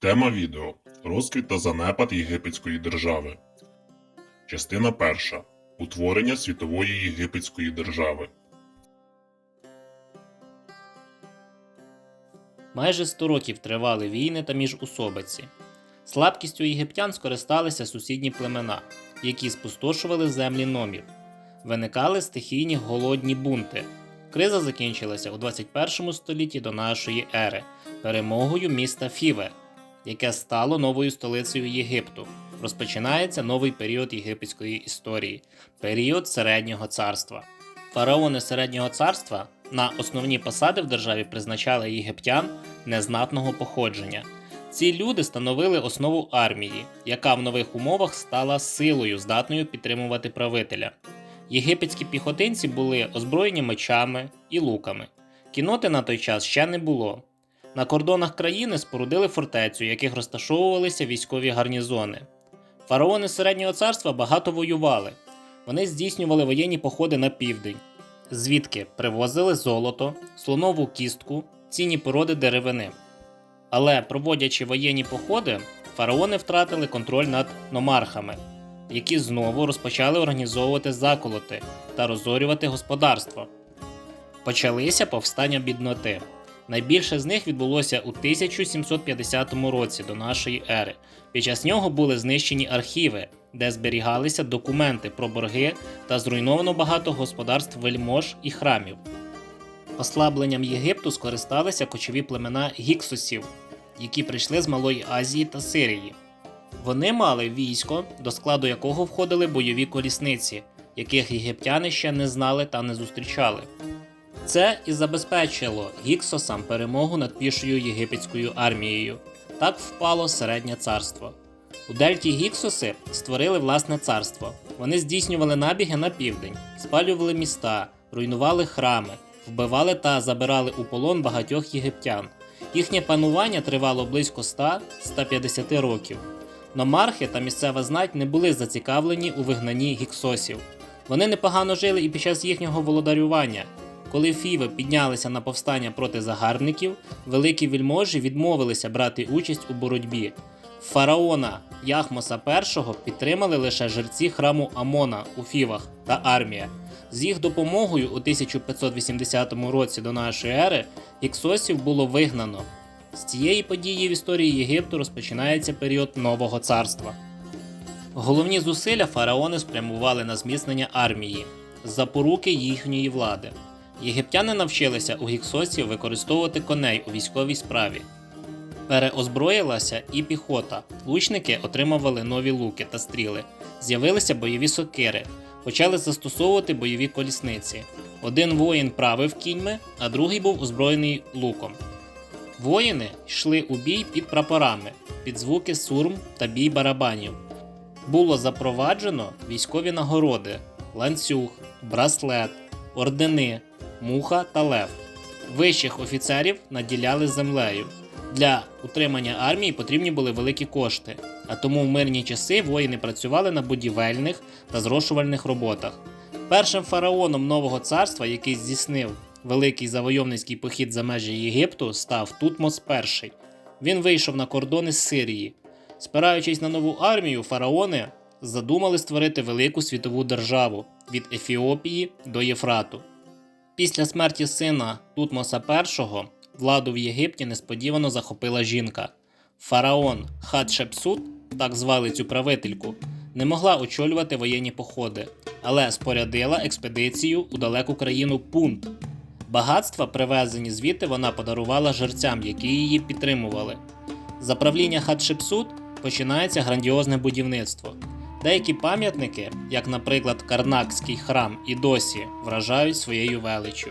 Тема відео Розквіт та занепад Єгипетської держави. Частина перша. Утворення світової єгипетської держави. Майже 100 років тривали війни та міжусобиці. Слабкістю єгиптян скористалися сусідні племена, які спустошували землі номів. Виникали стихійні голодні бунти. Криза закінчилася у 21 столітті до нашої ери перемогою міста Фіве, яке стало новою столицею Єгипту. Розпочинається новий період єгипетської історії період середнього царства. Фараони середнього царства на основні посади в державі призначали єгиптян незнатного походження. Ці люди становили основу армії, яка в нових умовах стала силою, здатною підтримувати правителя. Єгипетські піхотинці були озброєні мечами і луками. Кіноти на той час ще не було. На кордонах країни спорудили фортецю, в яких розташовувалися військові гарнізони. Фараони середнього царства багато воювали. Вони здійснювали воєнні походи на південь, звідки привозили золото, слонову кістку, цінні породи деревини. Але проводячи воєнні походи, фараони втратили контроль над номархами, які знову розпочали організовувати заколоти та розорювати господарство. Почалися повстання бідноти. Найбільше з них відбулося у 1750 році до нашої ери. Під час нього були знищені архіви, де зберігалися документи про борги та зруйновано багато господарств вельмож і храмів. Ослабленням Єгипту скористалися кочові племена гіксусів, які прийшли з Малої Азії та Сирії. Вони мали військо, до складу якого входили бойові колісниці, яких єгиптяни ще не знали та не зустрічали. Це і забезпечило гіксосам перемогу над пішою єгипетською армією. Так впало середнє царство. У Дельті гіксоси створили власне царство. Вони здійснювали набіги на південь, спалювали міста, руйнували храми, вбивали та забирали у полон багатьох єгиптян. Їхнє панування тривало близько 100-150 років. Номархи та місцева знать не були зацікавлені у вигнанні гіксосів. Вони непогано жили і під час їхнього володарювання. Коли фіви піднялися на повстання проти загарбників, великі вільможі відмовилися брати участь у боротьбі. Фараона Яхмоса І підтримали лише жерці храму Амона у Фівах та армія. З їх допомогою у 1580 році до нашої ери іксосів було вигнано. З цієї події в історії Єгипту розпочинається період нового царства. Головні зусилля фараони спрямували на зміцнення армії, запоруки їхньої влади. Єгиптяни навчилися у гіксосів використовувати коней у військовій справі. Переозброїлася і піхота. Лучники отримували нові луки та стріли. З'явилися бойові сокири, почали застосовувати бойові колісниці. Один воїн правив кіньми, а другий був озброєний луком. Воїни йшли у бій під прапорами, під звуки сурм та бій барабанів. Було запроваджено військові нагороди: ланцюг, браслет, ордени, муха та лев. Вищих офіцерів наділяли землею. Для утримання армії потрібні були великі кошти, а тому в мирні часи воїни працювали на будівельних та зрошувальних роботах. Першим фараоном нового царства, який здійснив великий завойовницький похід за межі Єгипту, став Тутмос І. Він вийшов на кордони з Сирії. Спираючись на нову армію, фараони задумали створити велику світову державу від Ефіопії до Єфрату. Після смерті сина Тутмоса І владу в Єгипті несподівано захопила жінка. Фараон Хатшепсут, так звали цю правительку, не могла очолювати воєнні походи, але спорядила експедицію у далеку країну Пунт. Багатства, привезені звідти, вона подарувала жерцям, які її підтримували. За правління Хатшепсут починається грандіозне будівництво. Деякі пам'ятники, як, наприклад, Карнакський храм, і досі вражають своєю величчю.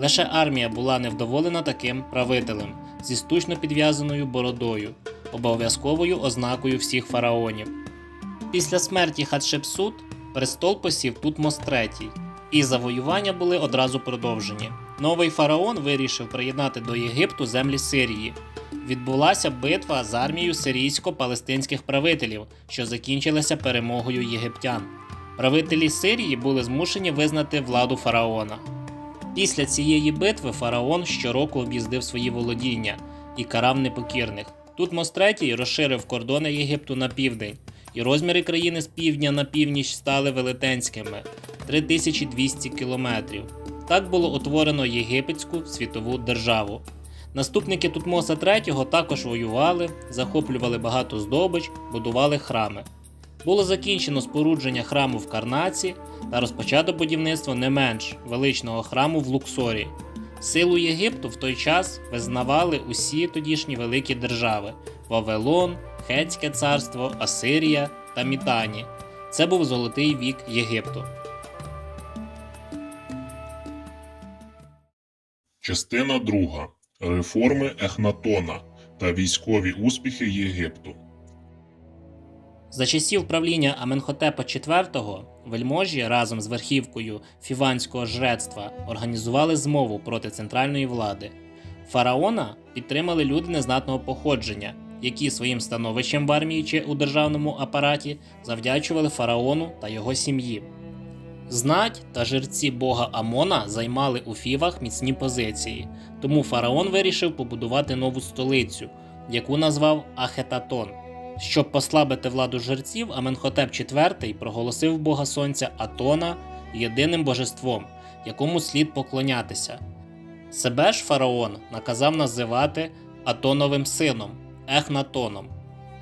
Лише армія була невдоволена таким правителем зі штучно підв'язаною бородою, обов'язковою ознакою всіх фараонів. Після смерті Хатшепсут престол посів Тутмос III, і завоювання були одразу продовжені. Новий фараон вирішив приєднати до Єгипту землі Сирії. Відбулася битва з армією сирійсько-палестинських правителів, що закінчилася перемогою єгиптян. Правителі Сирії були змушені визнати владу фараона. Після цієї битви фараон щороку об'їздив свої володіння і карав непокірних. Тутмос III розширив кордони Єгипту на південь, і розміри країни з півдня на північ стали велетенськими 3200 кілометрів. Так було утворено єгипетську світову державу. Наступники Тутмоса III також воювали, захоплювали багато здобич, будували храми. Було закінчено спорудження храму в Карнаці та розпочато будівництво не менш величного храму в Луксорі. Силу Єгипту в той час визнавали усі тодішні великі держави: Вавилон, Хетське царство, Асирія та Мітані. Це був золотий вік Єгипту. Частина 2. Реформи Ехнатона та військові успіхи Єгипту. За часів правління Аменхотепа IV вельможі разом з верхівкою фіванського жрецтва організували змову проти центральної влади. Фараона підтримали люди незнатного походження, які своїм становищем в армії чи у державному апараті завдячували фараону та його сім'ї. Знать та жерці бога Амона займали у фівах міцні позиції, тому фараон вирішив побудувати нову столицю, яку назвав Ахетатон. Щоб послабити владу жерців, Аменхотеп IV проголосив бога сонця Атона єдиним божеством, якому слід поклонятися. Себе ж фараон наказав називати Атоновим сином Ехнатоном.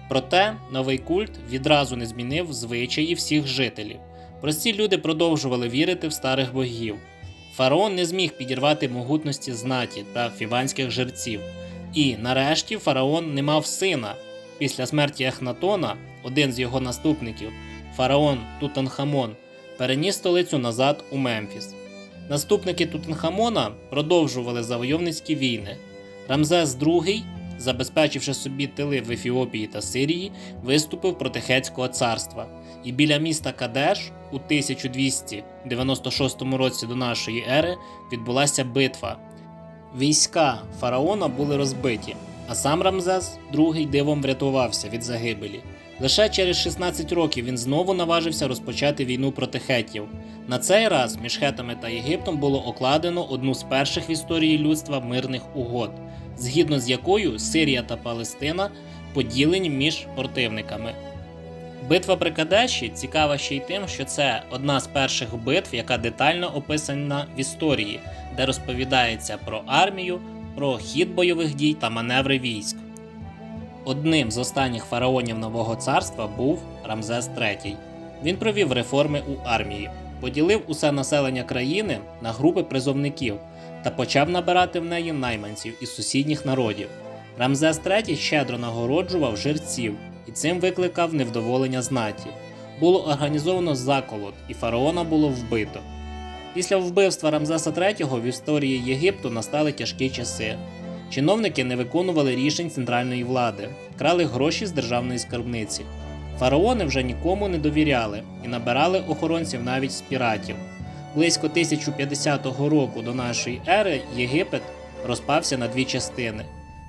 Проте новий культ відразу не змінив звичаї всіх жителів. Прості люди продовжували вірити в старих богів. Фараон не зміг підірвати могутності знаті та фіванських жерців. І нарешті фараон не мав сина. Після смерті Ехнатона один з його наступників, фараон Тутанхамон, переніс столицю назад у Мемфіс. Наступники Тутанхамона продовжували завойовницькі війни. Рамзес II, забезпечивши собі тили в Ефіопії та Сирії, виступив проти Хетського царства. І біля міста Кадеш у 1296 році до нашої ери відбулася битва. Війська фараона були розбиті, а сам Рамзес II дивом врятувався від загибелі. Лише через 16 років він знову наважився розпочати війну проти хетів. На цей раз між хетами та Єгиптом було окладено одну з перших в історії людства мирних угод, згідно з якою Сирія та Палестина поділені між противниками. Битва при Кадеші цікава ще й тим, що це одна з перших битв, яка детально описана в історії, де розповідається про армію, про хід бойових дій та маневри військ. Одним з останніх фараонів нового царства був Рамзес III. Він провів реформи у армії, поділив усе населення країни на групи призовників та почав набирати в неї найманців із сусідніх народів. Рамзес III щедро нагороджував жерців і цим викликав невдоволення знаті. Було організовано заколот, і фараона було вбито. Після вбивства Рамзеса III в історії Єгипту настали тяжкі часи. Чиновники не виконували рішень центральної влади, крали гроші з державної скарбниці. Фараони вже нікому не довіряли і набирали охоронців навіть з піратів. Близько 1050 року до нашої ери Єгипет розпався на дві частини.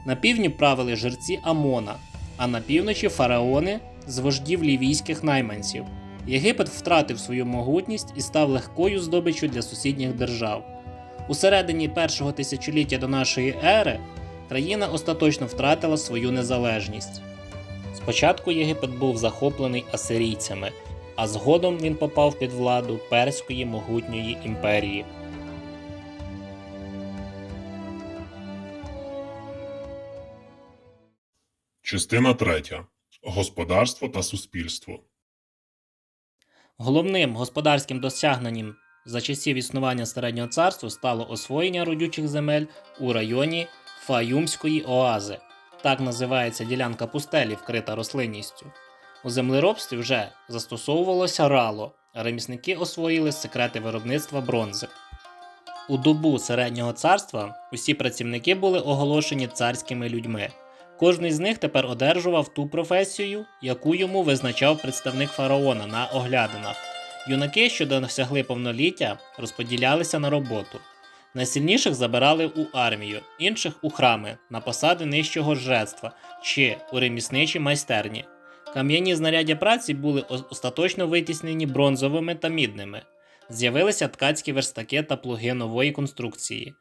На півдні правили жерці Амона, а на півночі фараони з вождів лівійських найманців. Єгипет втратив свою могутність і став легкою здобиччю для сусідніх держав. У середині першого тисячоліття до нашої ери країна остаточно втратила свою незалежність. Спочатку Єгипет був захоплений асирійцями, а згодом він попав під владу перської могутньої імперії. Частина 3. Господарство та суспільство. Головним господарським досягненням за часів існування середнього царства стало освоєння родючих земель у районі Фаюмської оази. Так називається ділянка пустелі, вкрита рослинністю. У землеробстві вже застосовувалося рало, а ремісники освоїли секрети виробництва бронзи. У добу середнього царства усі працівники були оголошені царськими людьми. Кожний з них тепер одержував ту професію, яку йому визначав представник фараона на оглядинах. Юнаки, що досягли повноліття, розподілялися на роботу. Найсильніших забирали у армію, інших у храми, на посади нижчого жрецтва чи у ремісничі майстерні. Кам'яні знаряддя праці були остаточно витіснені бронзовими та мідними. З'явилися ткацькі верстаки та плуги нової конструкції.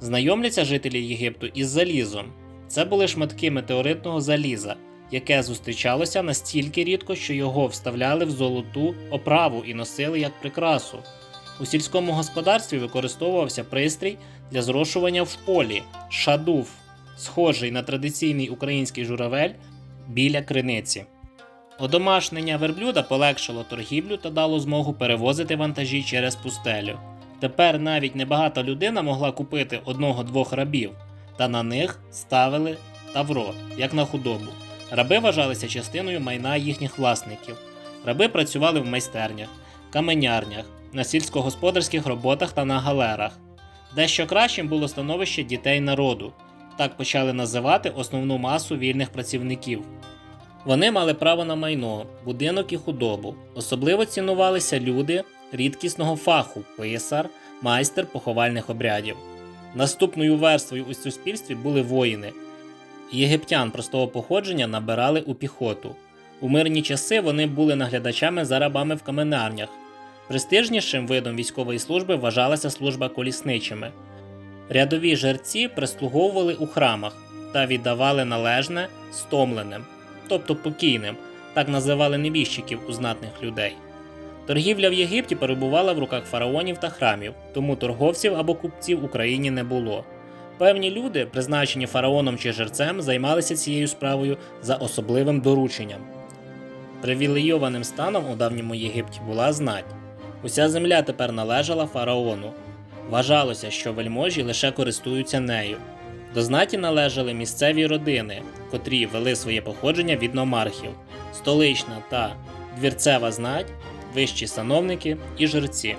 Знайомляться жителі Єгипту із залізом. Це були шматки метеоритного заліза, яке зустрічалося настільки рідко, що його вставляли в золоту оправу і носили як прикрасу. У сільському господарстві використовувався пристрій для зрошування в полі шадув, схожий на традиційний український журавель біля криниці. Одомашнення верблюда полегшило торгівлю та дало змогу перевозити вантажі через пустелю. Тепер навіть небагата людина могла купити одного-двох рабів, та на них ставили тавро, як на худобу. Раби вважалися частиною майна їхніх власників. Раби працювали в майстернях, каменярнях, на сільськогосподарських роботах та на галерах. Дещо кращим було становище дітей народу. Так почали називати основну масу вільних працівників. Вони мали право на майно, будинок і худобу. Особливо цінувалися люди рідкісного фаху писар, майстер поховальних обрядів. Наступною верствою у суспільстві були воїни. Єгиптян простого походження набирали у піхоту. У мирні часи вони були наглядачами за рабами в каменарнях. Престижнішим видом військової служби вважалася служба колісничими. Рядові жерці прислуговували у храмах та віддавали належне стомленим, тобто покійним, так називали небіжчиків у знатних людей. Торгівля в Єгипті перебувала в руках фараонів та храмів, тому торговців або купців в Україні не було. Певні люди, призначені фараоном чи жерцем, займалися цією справою за особливим дорученням. Привілейованим станом у давньому Єгипті була знать. Уся земля тепер належала фараону. Вважалося, що вельможі лише користуються нею. До знаті належали місцеві родини, котрі вели своє походження від номархів, столична та двірцева знать, вищі сановники і жерці.